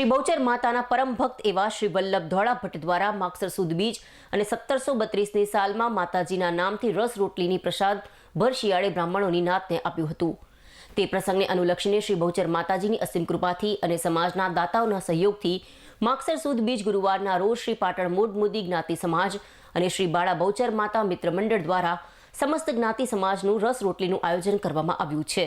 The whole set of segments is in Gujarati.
શ્રી બહુચર માતાના પરમ ભક્ત એવા શ્રી વલ્લભ ધોળા ભટ્ટ દ્વારા માગસર સુદ બીજ અને સત્તરસો બત્રીસની સાલમાં માતાજીના નામથી રસ રોટલીની પ્રસાદ ભર શિયાળે બ્રાહ્મણોની નાતને આપ્યું હતું. તે પ્રસંગને અનુલક્ષીને શ્રી બહુચર માતાજીની અસીમ કૃપાથી અને સમાજના દાતાઓના સહયોગથી માગસર સુદ બીજ ગુરુવારના રોજ શ્રી પાટણ મૂળ મુદી જ્ઞાતિ સમાજ અને શ્રી બાળા બહુચર માતા મિત્ર મંડળ દ્વારા સમસ્ત જ્ઞાતિ સમાજનું રસ રોટલીનું આયોજન કરવામાં આવ્યું છે.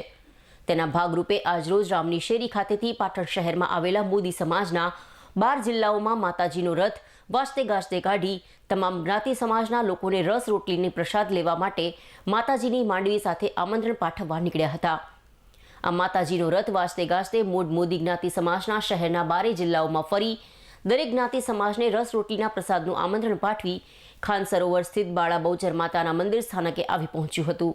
તેના ભાગરૂપે આજરોજ રામની શેરી ખાતેથી પાટણ શહેરમાં આવેલા મોદી સમાજના બાર જિલ્લાઓમાં માતાજીનો રથ વાજતે ગાજતે કાઢી તમામ જ્ઞાતિ સમાજના લોકોને રસ રોટલીની પ્રસાદ લેવા માટે માતાજીની માંડવી સાથે આમંત્રણ પાઠવવા નીકળ્યા હતા. આ માતાજીનો રથ વાજતે ગાજતે મૂળ મોદી જ્ઞાતિ સમાજના શહેરના બારે જિલ્લાઓમાં ફરી દરેક જ્ઞાતિ સમાજને રસ રોટલીના પ્રસાદનું આમંત્રણ પાઠવી ખાન સરોવર સ્થિત બાળા બહુચર માતાના મંદિર સ્થાનકે આવી પહોંચ્યું હતું.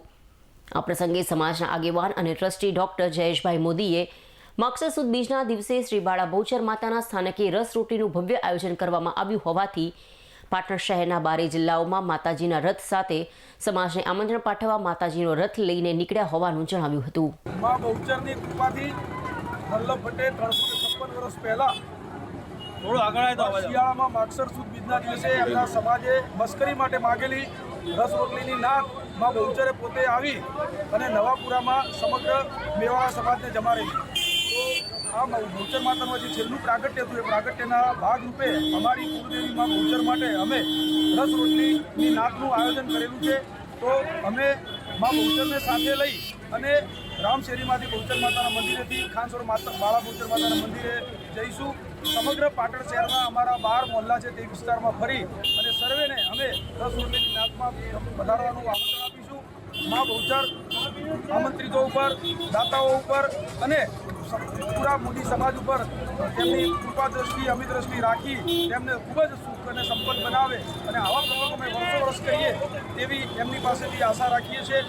આ પ્રસંગે સમાજના આગેવાન અને ટ્રસ્ટી ડોક્ટર જયેશભાઈ મોદીએ માગસર સુદ બીજના દિવસે શ્રી બાળા બહુચર માતાના સ્થાનકે રસ રોટીનું ભવ્ય આયોજન કરવામાં આવ્યું હોવાથી પાટણ શહેરના બારે જિલ્લાઓમાં માતાજીના રથ સાથે સમાજને આમંત્રણ પાઠવવા માતાજીનો રથ લઈને નીકળ્યા હોવાનું જણાવ્યું હતું મા બહુચરની કૃપાથી વલ્લભ ભટ્ટે ત્રણસો છપ્પન વર્ષ પહેલા થોડો આગળ. શિયાળામાં માક્ષર સુદ બીજના દિવસે એમના સમાજે મસ્કરી માટે માગેલી રસ રોટલીની નાદ માં બહુચરે પોતે આવી અને નવાપુરામાં સમગ્ર મેવાડા સમાજને જમાડેલી આ બહુચર માતાનું જે છેલ્લું પ્રાગટ્ય હતું, એ પ્રાગટ્યના ભાગરૂપે અમારી કુળદેવી ગૌચર માટે અમે રસ રોટલીની નાદનું આયોજન કરેલું છે. તો અમે માં બહુચરને સાથે લઈ અને રામશેરીમાંથી બહુચર માતાના મંદિરેથી ખાનસોર માતા, બાળા બહુચર માતાના મંદિરે જઈશું. સમગ્ર પાટણ શહેરના અમારા બાર મોહલ્લા છે તે વિસ્તારમાં ફરી અને સર્વેને અમે દસ રોટલીની નાતમાં વધારવાનું આમંત્રણ આપીશું. મા બહુચર આમંત્રિતો ઉપર, દાતાઓ ઉપર અને પૂરા મોદી સમાજ ઉપર તેમની કૃપા દ્રષ્ટિ અમિત દ્રષ્ટિ રાખી તેમને ખૂબ જ સુખ અને સંપન્ન બનાવે અને આવા પ્રસંગો અમે વર્ષો વર્ષ કહીએ તેવી એમની પાસેથી આશા રાખીએ છીએ.